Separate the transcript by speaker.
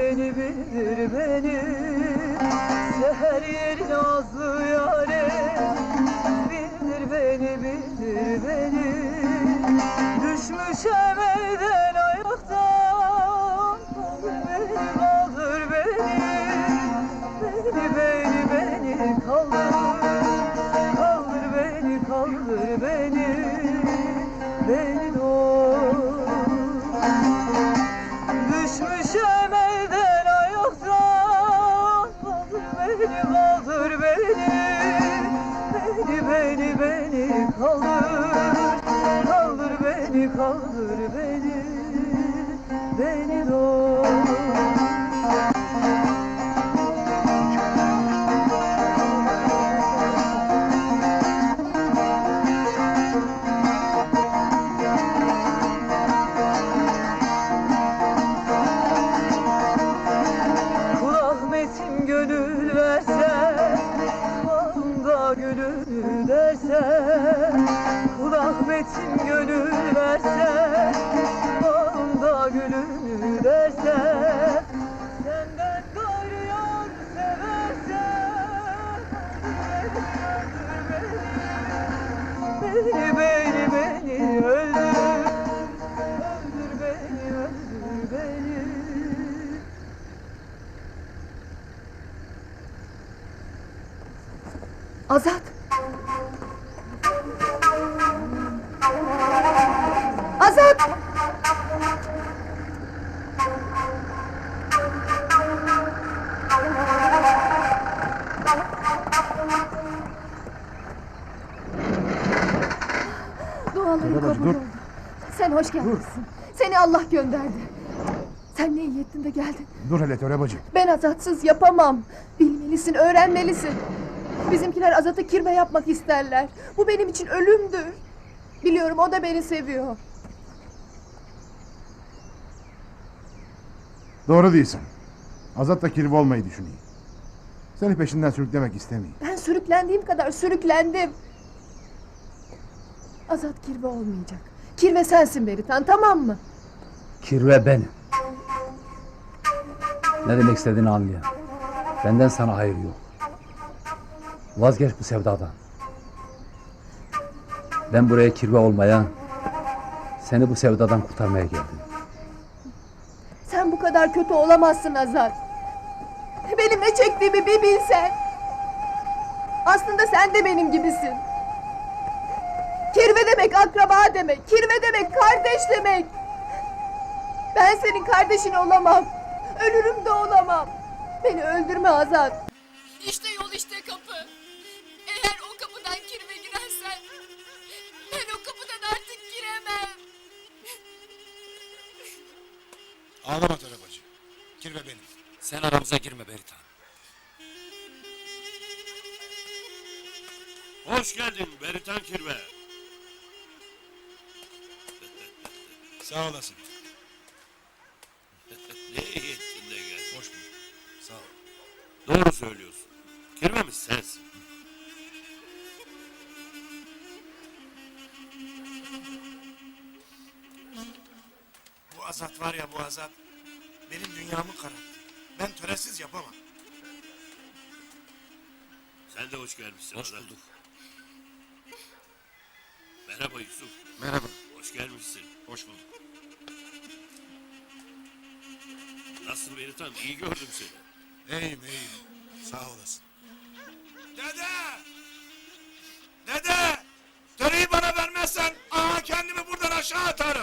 Speaker 1: bilir beni. Seher yerin azlı yare. Bilir beni bilir beni. Düşmüşem elden ayaktan. Kaldır beni kaldır beni. Beni beni beni Kaldır beni kaldır Kaldır beni kaldır beni. Beni doğur Bağımda gönül derse Kul Ahmet'im gönül verse Bağımda gönül derse Senden gayrı yar severse beni
Speaker 2: Azat. Azat. Dualarım
Speaker 3: Dur,
Speaker 2: kabul
Speaker 3: dur.
Speaker 2: oldu. Sen hoş gelmişsin. Seni Allah gönderdi. Sen ne iyi ettin de geldin.
Speaker 3: Dur hele Töre bacı.
Speaker 2: Ben Azatsız yapamam. Bilmelisin, öğrenmelisin. Bizimkiler Azat'ı kirve yapmak isterler. Bu benim için ölümdür. Biliyorum o da beni seviyor.
Speaker 3: Doğru değilsin. Azat da kirvi olmayı düşünüyor. Seni peşinden sürüklemek istemiyor.
Speaker 2: Ben sürüklendiğim kadar sürüklendim. Azat kirve olmayacak. Kirve sensin Beritan tamam mı?
Speaker 4: Kirve benim. Ne demek istediğini anlıyorum. Benden sana hayır yok. Vazgeç bu sevdadan. Ben buraya kirve olmaya, seni bu sevdadan kurtarmaya geldim.
Speaker 2: Sen bu kadar kötü olamazsın Azat. Benim ne çektiğimi bir bilsen. Aslında sen de benim gibisin. Kirve demek akraba demek. Kirve demek kardeş demek. Ben senin kardeşin olamam. Ölürüm de olamam. Beni öldürme Azat.
Speaker 5: Ağlama Töre bacı. Kirve benim.
Speaker 6: Sen aramıza girme Beritan.
Speaker 7: Hoş geldin Beritan Kirve.
Speaker 5: Sağ olasın.
Speaker 7: Ne iyi ettin de geldin.
Speaker 5: Hoş bulduk. Sağ ol.
Speaker 7: Doğru söylüyorsun. Kirvemiz sensin.
Speaker 5: azat var ya bu azat. Benim dünyamı kararttı. Ben töresiz yapamam.
Speaker 7: Sen de hoş gelmişsin.
Speaker 6: Hoş
Speaker 7: Azat.
Speaker 6: bulduk.
Speaker 7: Merhaba Yusuf.
Speaker 5: Merhaba.
Speaker 7: Hoş gelmişsin.
Speaker 5: Hoş bulduk.
Speaker 7: Nasıl Berit Hanım? İyi gördüm seni.
Speaker 5: İyiyim iyiyim. Sağ olasın. Dede! Dede! Töreyi bana vermezsen aha kendimi buradan aşağı atarım.